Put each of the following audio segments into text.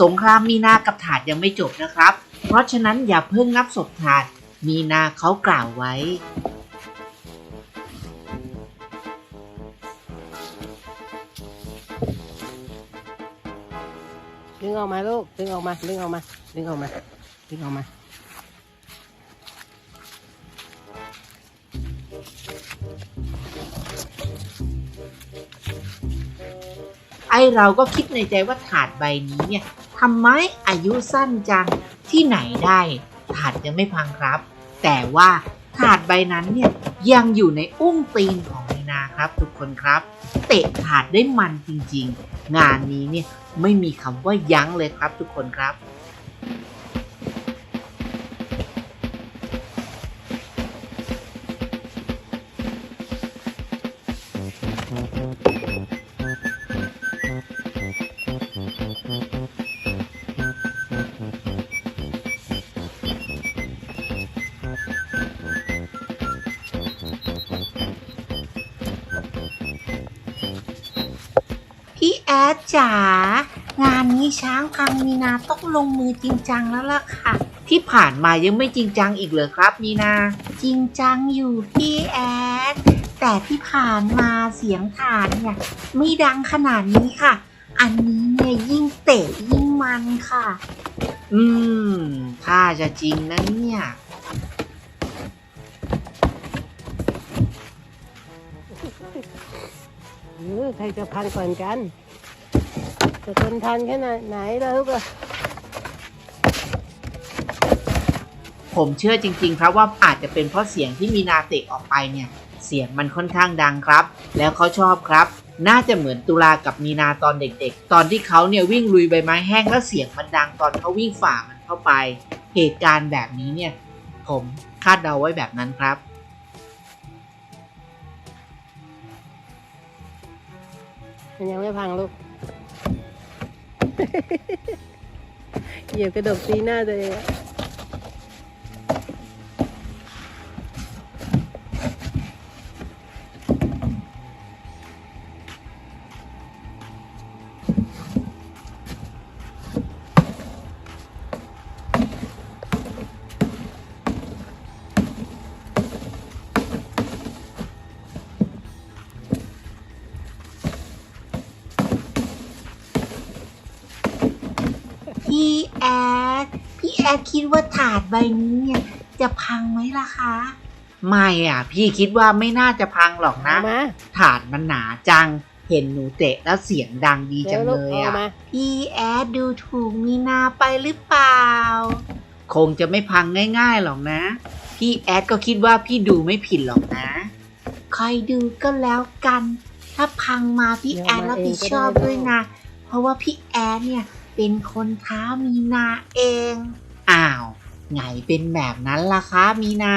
สงครามมีนากับถาดยังไม่จบนะครับ เพราะฉะนั้นอย่าเพิ่งนับศพถาด มีนาเขากล่าวไว้ ดึงออกมาลูก ดึงออกมา ดึงออกมา ดึงออกมา ดึงออกมา ไอเราก็คิดในใจว่าถาดใบนี้เนี่ยทำไมอายุสั้นจังที่ไหนได้ถาดยังไม่พังครับ แต่ว่าถาดใบนั้นเนี่ยยังอยู่ในอุ้งตีนของมีนาครับ ทุกคนครับ เตะถาดได้มันจริงๆ งานนี้เนี่ยไม่มีคำว่ายั้งเลยครับทุกคนครับ อดจ๋างานนี้ช้างพังมีนาต้องลงมือจริงจังแล้วล่ะค่ะ ที่ผ่านมายังไม่จริงจังอีกเหรอครับมีนา จริงจังอยู่พี่แอด แต่ที่ผ่านมาเสียงฐานเนี่ยไม่ดังขนาดนี้ค่ะ อันนี้เนี่ยยิ่งเตะยิ่งมันค่ะ อืม ถ้าจะจริงนะเนี่ย เออใครจะพันก่อนกันจะทนทันแค่ไหนไหนแล้วกอะผมเชื่อจริง ๆ ครับว่าอาจจะเป็นเพราะเสียงที่มีนาเตะออกไปเนี่ย เสียงมันค่อนข้างดังครับ แล้วเขาชอบครับ น่าจะเหมือนตุลากับมีนาตอนเด็กๆ ตอนที่เขาเนี่ยวิ่งลุยใบไม้แห้งแล้วเสียงมันดังตอนเขาวิ่งฝ่ามันเข้าไป เหตุการณ์แบบนี้เนี่ย ผมคาดเดาไว้แบบนั้นครับ มันยังไม่พังลูก เหยียบกระดกตีหน้าตัวเอง พี่แอดพี่แอดคิดว่าถาดใบนี้เนี่ย จะพังไหมล่ะคะ ไม่อะ พี่คิดว่าไม่น่าจะพังหรอกนะ เอามาถาดมันหนาจัง เห็นหนูเตะแล้วเสียงดังดีจังลูเลกยเอาอะมาพี่แอดดูถูกมีนาไปหรือเปล่า คงจะไม่พังง่ายๆหรอกนะ พี่แอดก็คิดว่าพี่ดูไม่ผิดหรอกนะ คอยดูก็แล้วกัน ถ้าพังมาพี่แอดรับผิดชอบด้วยนะ เพราะว่าพี่แอดเนี่ย เป็นคนท้ามีนาเอง อ้าวไงเป็นแบบนั้นล่ะคะมีนา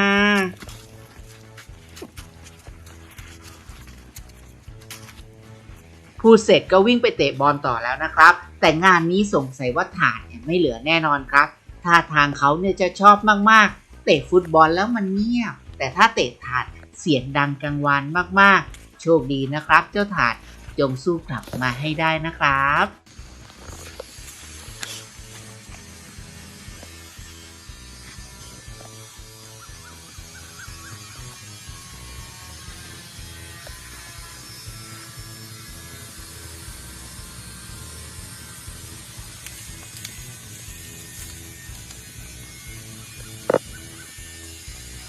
พูดเสร็จก็วิ่งไปเตะบอลต่อแล้วนะครับ แต่งานนี้สงสัยว่าถาดเนี่ยไม่เหลือแน่นอนครับท่าทางเขาเนี่ยจะชอบมากๆ เตะฟุตบอลแล้วมันเงียบ แต่ถ้าเตะถาดเสียงดังกังวานมากๆ โชคดีนะครับ เจ้าถาดจงสู้กลับมาให้ได้นะครับ